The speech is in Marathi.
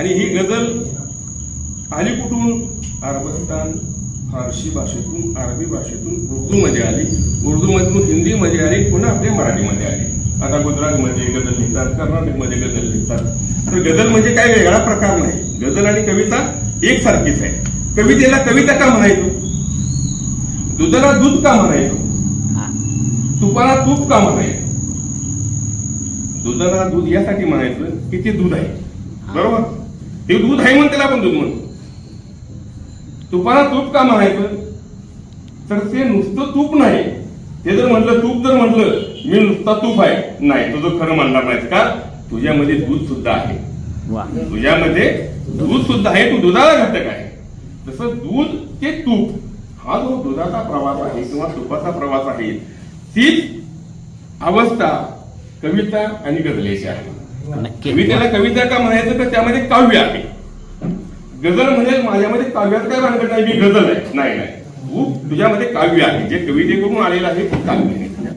आणि ही गझल आली कुठून? अरबस्तान फारसी भाषेतून अरबी भाषेतून उर्दूमध्ये आली. उर्दूमधून हिंदीमध्ये आली पुन्हा आपल्या मराठीमध्ये आली. आता गुजरातमध्ये गझल लिहितात कर्नाटकमध्ये गझल लिहितात. तर गझल म्हणजे काय वेगळा प्रकार नाही. गझल आणि कविता एकसारखीच आहे. कवितेला कविता का म्हणायचो? दुधाला दूध का म्हणायचो? हा. तुपाला तूप का म्हणायचं? दुधाला दूध यासाठी म्हणायचं की ते दूध आहे. बरोबर? ते दूध आहे म्हणून त्याला आपण दूध म्हणतो तुपाला तूप का म्हणायचं? तर ते नुसतं तूप नाही. ते जर म्हटलं तूप जर म्हटलं मी नुसता तूप आहे. नाही तुझं खरं म्हणणार नाही का? तुझ्यामध्ये दूध सुद्धा आहे. तुझ्यामध्ये दूध सुद्धा आहे. तू दुधाला घटक आहे. तसं दूध ते तूप. हा जो दुधाचा प्रवास आहे किंवा तुपाचा प्रवास आहे तीच अवस्था कविता आणि गझलेची आहे. नक्की. कवितेला कविता का म्हणायचं तर त्यामध्ये काव्य आहे. गझल म्हणजे माझ्यामध्ये काव्यात काय भानगड नाही मी गझल आहे. नाही नाही. तू तुझ्यामध्ये काव्य आहे. जे कवितेकडून आलेलं आहे ते काव्य आहे.